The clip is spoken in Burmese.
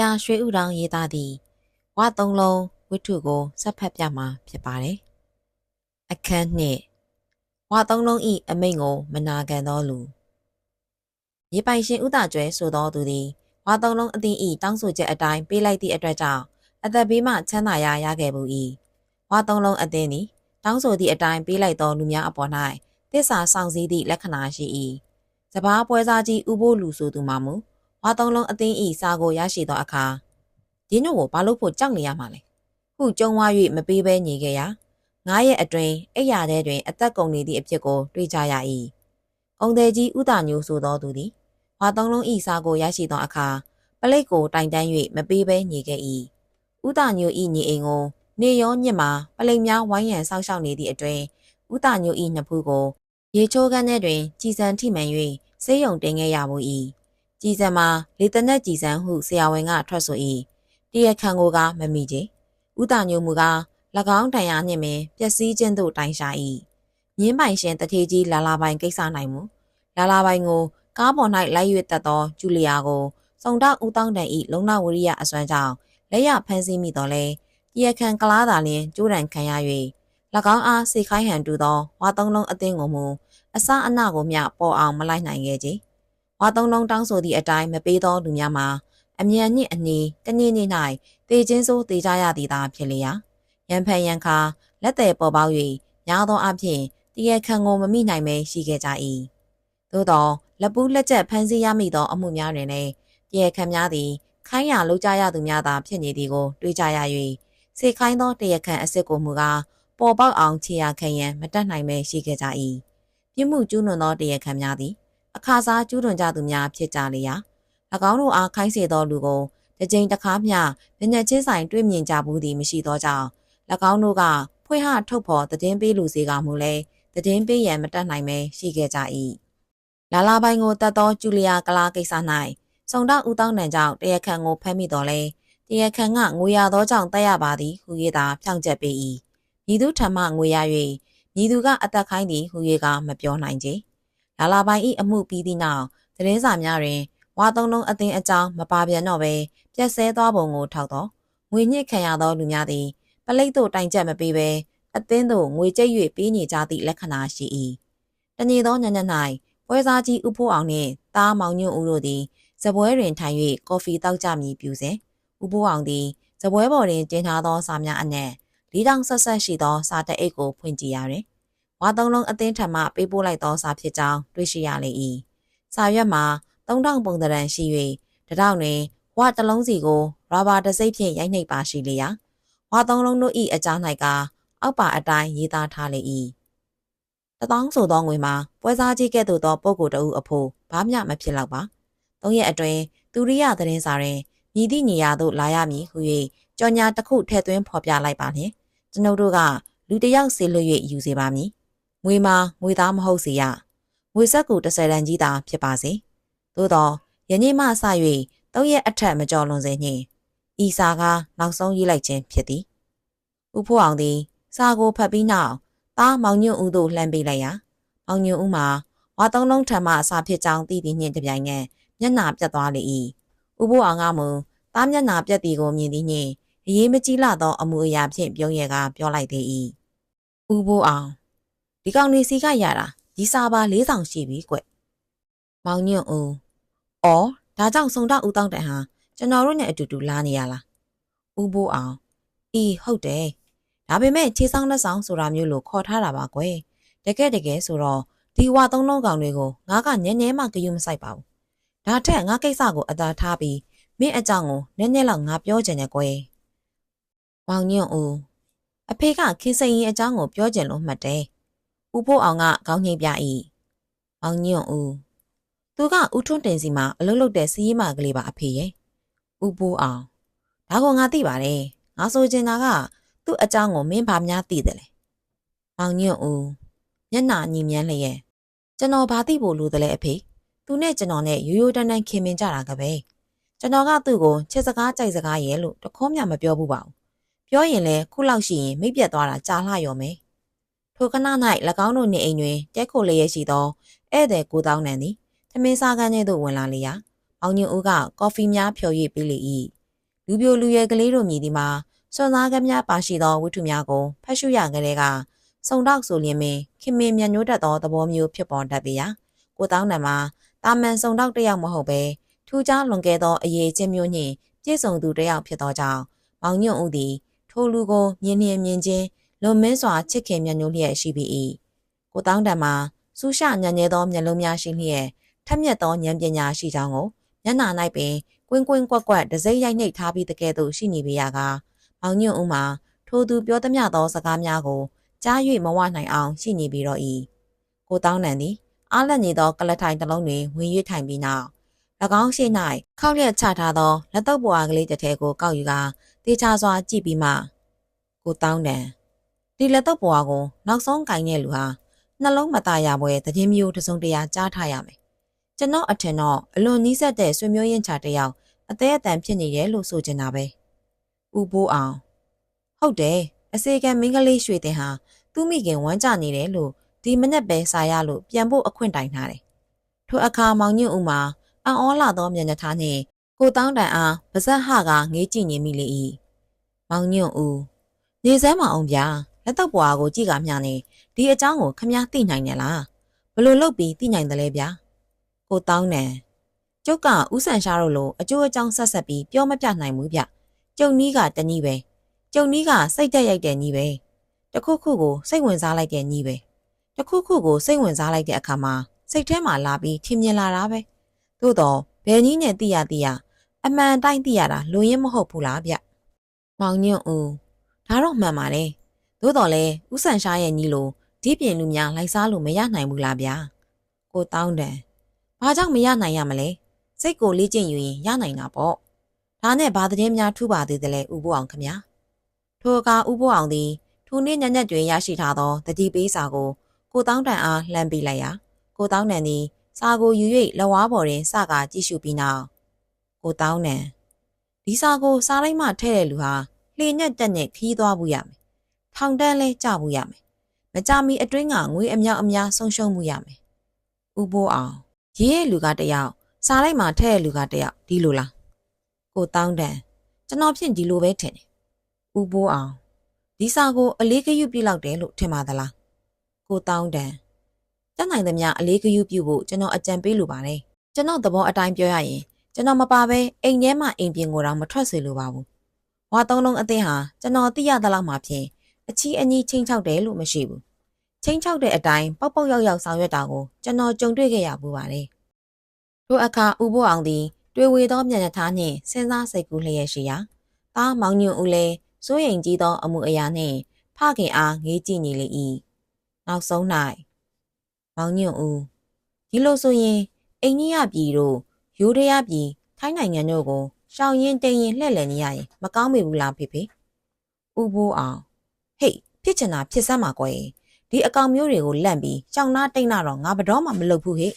ရာရွှေဥတောင်ရေးသားသည့်ဝါသုံးလုံးဝိထုကိုဆက်ဖတ်ပြမှာဖြစ်ပါတယ်။အခန်းနှစ်ဝါသုံးလုံးဤအမိန့်ကိုမနာခံသောလူမြေပိုင်ရှင်ဥဒကျွဲဆိုသောသူသည်ဝါသုံးလုံးအသင်းဤတောင်းဆိုချက်အတိုင်းပေးလိုက်သည့်အတွက်ကြောင့်အသက်ဘေးမှချမ်းသာရရခဲ့မှု၏ဝါသုံးလုံးအသင်းသည်တောင်းဆိုသည့်အတိုင်းပေးလိုက်သောလူများအပေါ်၌သစ္စာဆောင်စည်းသည့်လက္ခဏာရှိ၏စပားပွဲစားကြီးဥဖို့လူဆိုသူမှမူ ဝါသုံးလုံးအသင်းဤစာကိုရရှိသောအခါဒီညို့ကိုဘာလို့ဖို့ကြောက်နေရမှာလဲခုကြုံဝါ၍မပေးဘဲနေခဲ့ရာငါးရက်အတွင်းအိယာထဲတွင် အသက်ကုန်နေသည့်အဖြစ်ကိုတွေ့ကြရ၏။အောင်သည်ကြီးဥဒညိုဆိုသောသူသည်ဝါသုံးလုံးဤစာကိုရရှိသောအခါပလိတ်ကိုတိုင်တန်း၍မပေးဘဲနေခဲ့၏။ဥဒညိုဤညီအိမ်ကိုနေရောညစ်မှာပလိတ်များဝိုင်းရန်ဆောက်ရှောက်နေသည့်အတွင်ဥဒညိုဤနှစ်ဖူးကို ရေချိုးကန်းထဲတွင်ကြည်စံထိမှန်၍ဆေးရုံတင်ခဲ့ရမှု၏။ ကြည်စံမှာလေတနက်ကြည်စံဟုဆရာဝန်ကထွက်ဆို၏။တရခန်ကိုကမမိချေ။ဥဒညိုမူကား၎င်းတန်ရာနှင့်ပင်ပျက်စီးခြင်းသို့တိုင်ရှာ၏မြင်းပိုင်ရှင်တထေကြီးလာလာပိုင်ကိစ္စနိုင်မူလာလာပိုင်ကိုကားပေါ်၌လိုက်၍တက်သောကျူလီယာကိုစုံဒဦးတောင်းတန်၏လုံနာဝရိယအစွမ်းကြောင့်လက်ရဖမ်းဆီးမိတော်လဲတရားခံကလားသာလျင်ကျိုးတံခံရ၍၎င်းအားစေခိုင်းဟန်တူသောဝါသုံးလုံးအသင်းကိုမူအစအနကိုမျှပေါ်အောင်မလိုက်နိုင်ခဲ့ကြ ဝါသုံးလုံးတောင်းဆိုသည့်အတိုင်းမပေးသောလူများမှာအမြန်နှင့်အနီးတနေ့နေ့၌တေချင်းစိုးတေကြရသည်သာဖြစ်လျာရန်ဖန်ရန်ခါလက်သည်ပေါ်ပေါက်၍ညာသောအဖြစ်တရားခံကိုမမိနိုင်ပဲရှိခဲ့ကြ၏သို့သောလက်ပူးလက်ချက်ဖမ်းဆီးရမိသောအမှုများတွင်လည်းတရားခံများသည်ခိုင်းရလုပ်ကြရသူများသာဖြစ်နေသည်ကိုတွေးကြရ၍စေခိုင်းသောတရားခံအစ်စ်ကိုမူကားပေါ်ပေါက်အောင်ခြေရခံရန်မတတ်နိုင်ပဲရှိခဲ့ကြ၏ပြစ်မှုကျူးလွန်သောတရားခံများသည် အခါစားကျူးလွန်ကြသူများဖြစ်ကြလေရာ၎င်းတို့အားခိုင်းစေသောလူကိုတစ်ကြိမ်တစ်ခါမျှမျက်နှာချင်းဆိုင်တွေ့မြင်ကြဘူးသည်မရှိသောကြောင့်၎င်းတို့ကဖွင့်ဟထုတ်ဖော်သတင်းပေးလူစီကမူလဲသတင်းပေးရန်မတတ်နိုင်ပဲရှိခဲ့ကြ၏လာလာပိုင်ကိုတတ်သောကျူလီယာကလာကိစ္စ၌စုံတော့ဦးတောင်းတန်ကြောင့်တရားခံကိုဖမ်းမိတော်လဲတရားခံကငွေရသောကြောင့်တက်ရပါသည်ဟူ၍သာဖြောင့်ချက်ပေး၏မြည်သူထံမှငွေရ၍မြည်သူကအသက်ခိုင်းသည်ဟူ၍ကမပြောနိုင်ကြ လာလာပိုင်၏အမှုပြီးသည့်နောက်သတင်းစာများတွင်ဝါသုံးလုံးအသင်းအကြောင်းမပါပြန်တော့ပဲပြက်ဆဲသွားပုံကိုထောက်တော့ငွေညစ်ခံရသောလူများသည်ပလိတ်တို့တိုင်ချက်မပေးဘဲအသင်းတို့ငွေကျိတ်၍ပေးနေကြသည့်လက္ခဏာရှိ၏တနေ့သောညနေ၌ပွဲစားကြီးဥဖိုးအောင်နှင့်တားမောင်ညွန့်ဦးတို့သည်ဇပွဲတွင်ထိုင်၍ကော်ဖီတောက်ကြမည်ပြုစဉ်ဥဖိုးအောင်သည်ဇပွဲပေါ်တွင်တင်ထားသောစာများအနက်လေးတောင်ဆက်ဆက်ရှိသောစာတအိတ်ကိုဖွင့်ကြည့်ရတယ် ဝါသုံးလုံးအသင်းထံမှပေးပို့လိုက်သောစာဖြစ်ကြောင်းတွေ့ရှိရလေ၏စာရွက်မှာသုံးတောင်ပုံသဏ္ဍာန်ရှိ၍တတောင်တွင်ဝါတလုံးစီကိုရာဘာတစိမ့်ဖြင့်ရိုက်နှိပ်ပါရှိလျာဝါသုံးလုံးတို့၏အကြား၌ကအောက်ပါအတိုင်းရေးသားထားလေ၏တသောဆိုသောငွေမှာပွဲစားကြီးကဲ့သို့သောပုဂ္ဂိုလ်တဦးအဖို့ဘာမျှမဖြစ်တော့ပါသုံးရက်အတွင်းသူရိယသတင်းစာတွင်မြည်သည့်နေရာသို့လာရမည်ဟု၍ကြော်ညာတစ်ခုထည့်သွင်းဖော်ပြလိုက်ပါနှင့်ကျွန်ုပ်တို့ကလူတစ်ယောက်ဆေလွှတ်၍ယူစေပါမည် ငွေမှာငွေသားမဟုတ်စေရငွေဆက်ကူ30တန်ကြီးသာဖြစ်ပါစေသို့သောယနေ့မှစ၍သုံးရက်အထက်မကျော်လွန်စေနှင့်ဤစာကနောက်ဆုံးရေးလိုက်ခြင်းဖြစ်သည်ဦးဖို့အောင်သည် စာကိုဖတ်ပြီးနောက်သားမောင်ညွန့်ဦးတို့လှမ်းပေးလိုက်ရာမောင်ညွန့်ဦးမှာဝါသုံးလုံးထံမှအစာဖြစ်ကြောင်းသိသည်နှင့်တပြိုင်နက်မျက်နှာပြတ်သွားလေ၏ဦးဖို့အောင်ကမူသားမျက်နှာပြတ်သည်ကိုမြင်သည်နှင့်အရေးမကြီးလာသောအမှုအရာဖြင့်ပြုံးရကပြောလိုက်သေး၏ဦးဖို့အောင် ဒီကောင်နေစီကရတာဒီစာပါ၄ဆောင်ရှိပြီကွမောင်ညွန့်ဦးအော်ဒါကြောင့်စုံတော့ဦးတောင်းတန်ဟာကျွန်တော်တို့နဲ့အတူတူလာနေရလားဦးဖို့အောင်အေးဟုတ်တယ်ဒါပေမဲ့ခြေဆောင်လက်ဆောင်ဆိုတာမျိုးလို့ခေါ်ထားတာပါကွယ်တကယ်တကယ်ဆိုတော့ဒီဝါသုံးလုံးကောင်တွေကိုငါကနည်းနည်းမှကြုံမဆိုင်ပါဘူးဒါထက်ငါကိစ္စကိုအသာထားပြီးမင်းအကြောင်းကိုနည်းနည်းလောက်ငါပြောချင်တယ်ကွယ်မောင်ညွန့်ဦးအဖေကခင်စိန်ရင်အကြောင်းကိုပြောချင်လို့မှတ်တယ် ဦးဖို့အောင်ကခေါင်းငိမ့်ပြ၏မောင်ညွန့်ဦးသူကဦးထွန်းတင်စီမှာအလုပ်လုပ်တဲ့စီးရီးမာကလေးပါအဖေရဲ့ဦးပိုးအောင်ဒါကငါသိပါတယ်ငါဆိုချင်တာကသူ့အကြောင်းကိုမင်းဘာများသိတယ်လဲမောင်ညွန့်ဦးမျက်နှာညီမြန်းလျက်ကျွန်တော်ဘာသိဖို့လိုတယ်လဲအဖေသူနဲ့ကျွန်တော်နဲ့ရိုးရိုးတန်းတန်းခင်မင်ကြတာကပဲကျွန်တော်ကသူ့ကိုချစ်စကားကြိုက်စကားရဲ့လို့တခေါမှမပြောဘူးပါဘူးပြောရင်လည်းခုလောက်ရှိရင်မိတ်ပြတ်သွားတာကြာလှရော်မယ် ထိုခဏ၌၎င်းတို့နေအိမ်တွင်တဲခိုလျက်ရှိသောဧည့်သည်ကိုတောင်းနံသည်သမင်းစားကန်းထဲသို့ဝင်လာလေရာမောင်ညွန့်ဦးကကော်ဖီများဖြော်၍ပေးလေ၏လူပြိုလူရွယ်ကလေးတို့မြည်ဒီမှာစွန်သားကများပါရှိသောဝတ္ထုများကိုဖတ်ရှုရကြတဲ့ကစုံတော့ဆိုလျင်ပင်ခင်မင်မြတ်ညိုးတတ်သောသဘောမျိုးဖြစ်ပေါ်တတ်ပေရာကိုတောင်းနံမှာတာမန်စုံတော့တစ်ယောက်မဟုတ်ပဲထူးခြားလွန်ကဲသောအရေးချင်းမျိုးနှင့်ပြည့်စုံသူတစ်ယောက်ဖြစ်သောကြောင့်မောင်ညွန့်ဦးသည်ထိုလူကိုမြင်နှင်မြင်ချင်း လွန်မင်းစွာချစ်ခင်မြတ်ညိုးလျက်ရှိပေ၏ကိုတောင်းတံမှာစူးရှညံ့ညဲသောမျက်လုံးများရှိလျက်ထက်မြက်သောဉာဏ်ပညာရှိကြောင်းကိုမျက်နှာ၌ပင်ကွင်းကွင်းကွက်ကွက်ဒစိမ့်ရိုက်နှိပ်ထားပြီးတကယ်သို့ရှိနေပေရကမောင်ညွန့်ဦးမှာထိုသူပြောသမျှသောစကားများကိုကြား၍မဝနိုင်အောင်ရှိနေပြီးတော့၏ကိုတောင်းတန်သည်အားလက်နေသောကလထိုင်တစ်လုံးတွင်ဝင်၍ထိုင်ပြီးနောက်၎င်းရှိ၌ခောက်ရက်ချထားသောလက်တော့ပွားကလေးတစ်ထဲကိုကောက်ယူကာတေချာစွာကြည့်ပြီးမှကိုတောင်းတန် ဒီလက်တော့ပွားကိုနောက်ဆုံးကင်တဲ့လူဟာနှလုံးမသားရပွဲတည်င်းမျိုးတစ်စုံတရာကြားထားရမယ်ကျွန်တော်အထင်တော့အလွန်နီးစပ်တဲ့ဆွေမျိုးရင်းချတစ်ယောက်အသေးအတန်ဖြစ်နေတယ်လို့ဆိုချင်တာပဲဦးဘိုးအောင်ဟုတ်တယ်အစေခံမင်းကလေးရွှေတင်ဟာသူ့မိခင်ဝမ်းကြနေတယ်လို့ဒီမနေ့ပဲစာရလို့ပြန်ဖို့အခွင့်တိုင်ထားတယ်ထိုအခါမောင်ညွန့်ဦးမှာအံ့ဩလာသောမျက်နှာထားနှင့်ကိုတောင်းတန်အားပါဇက်ဟကငေးကြည့်နေမိလေ၏မောင်ညွန့်ဦးနေစမ်းမအောင်ဗျာ လက်တော့ပွားကိုကြည့်ကမျှနေဒီအကြောင်းကိုခမည်းသိနိုင်တယ်လားဘလို့လုပ်ပြီးသိနိုင်တယ်လဲဗျာကိုတောင်းတန်ကျုပ်ကဥဆန်ရှားတို့လိုအကျိုးအကြောင်းဆက်ဆက်ပြီးပြောမပြနိုင်ဘူးဗျကျုံနီးကတနည်းပဲကျုံနီးကစိတ်တက်ရိုက်တဲ့နီးပဲတခုခုကိုစိတ်ဝင်စားလိုက်တဲ့နီးပဲတခုခုကိုစိတ်ဝင်စားလိုက်တဲ့အခါမှာစိတ်ထဲမှာလာပြီးထင်မြင်လာတာပဲသို့တော့ဘယ်နည်းနဲ့သိရသိရအမှန်တိုင်းသိရတာလူရင်းမဟုတ်ဘူးလားဗျမောင်ညွန့်ဦးဒါတော့မှန်ပါတယ် သို့တော်လဲဥဆန်ရှားရဲ့ညီလိုဒီပြင်လူများလိုက်စားလို့မရနိုင်ဘူးလားဗျာကိုတောင်းတန်ဘာကြောင့်မရနိုင်ရမလဲစိတ်ကိုလေ့ကျင့်ယူရင်ရနိုင်တာပေါ့ဒါနဲ့ဘာသတင်းများထူပါသေးတယ်လဲဥပိုးအောင်ခမညာထိုအခါဥပိုးအောင်သည်ထိုနေ့ညညက်တွင်ရရှိထားသောတတိပေးစာကိုကိုတောင်းတန်အားလှမ်းပေးလိုက်ရာကိုတောင်းတန်သည်စာကိုယူ၍လက်ဝါးပေါ်တွင်စကားကြည့်ရှုပြီးနောက်ကိုတောင်းတန်ဒီစာကိုစားလိုက်မှထဲ့တဲ့လူဟာလှေညက်တက်နဲ့ခီးသွားဘူးရမယ် ထောင်တန်းလဲကြဘူးရမယ်မကြမီအတွင်းကငွေအမြောက်အများဆုံးရှုံးမှုရမယ်ဥပိုးအောင်ရေးရဲ့လူကတယောက်စားလိုက်မှထဲ့တဲ့လူကတယောက်ဒီလိုလားကိုတောင်းတန်ကျွန်တော်ဖြင့်ဒီလိုပဲထင်တယ်ဥပိုးအောင်ဒီစာကိုအလေးကယူပြလောက်တယ်လို့ထင်ပါသလားကိုတောင်းတန်တတ်နိုင်သမျှအလေးကယူပြုဖို့ကျွန်တော်အကြံပေးလိုပါတယ်ကျွန်တော်သဘောအတိုင်းပြောရရင်ကျွန်တော်မပါဘဲအိမ်ထဲမှာအိမ်ပြင်ကိုတော့မထွက်စေလိုပါဘူးဝါသုံးလုံးအသင်းဟာကျွန်တော်သိရသလောက်မှဖြင့် အချီအညီချင်းချောက်တယ်လို့မရှိဘူးချင်းချောက်တဲ့အတိုင်းပေါက်ပေါက်ရောက်ရောက်ဆောင်ရွက်တာကိုကျွန်တော်ကြုံတွေ့ခဲ့ရပူပါတယ်ထိုအခါဥပိုးအောင်သည်တွေ့ဝေသောမျက်နှာထားနှင့်စဉ်းစားစိတ်ကူးလျက်ရှိရာတားမောင်ညွန့်ဦးလည်းစိုးရိမ်ကြီးသောအမှုအရာနှင့်ဖခင်အားငေးကြည့်နေလေ၏နောက်ဆုံး၌မောင်ညွန့်ဦးဒီလိုဆိုရင်အိန္ဒိယပြည်တို့ယူဒယားပြည်ထိုင်းနိုင်ငံတို့ကိုရှောင်ရင်တိန်ရင်လှည့်လည်နေရရင်မကောင်းမိဘူးလားဖေဖေဥဘိုးအောင် ဟေ့ဖြစ်ချင်တာဖြစ်စမ်းပါကွယ်ဒီအကောင်မျိုးတွေကိုလန့်ပြီးရှောင်နာတိတ်နာတော့ငါဘတော်မှမလုပ်ဘူးဟဲ့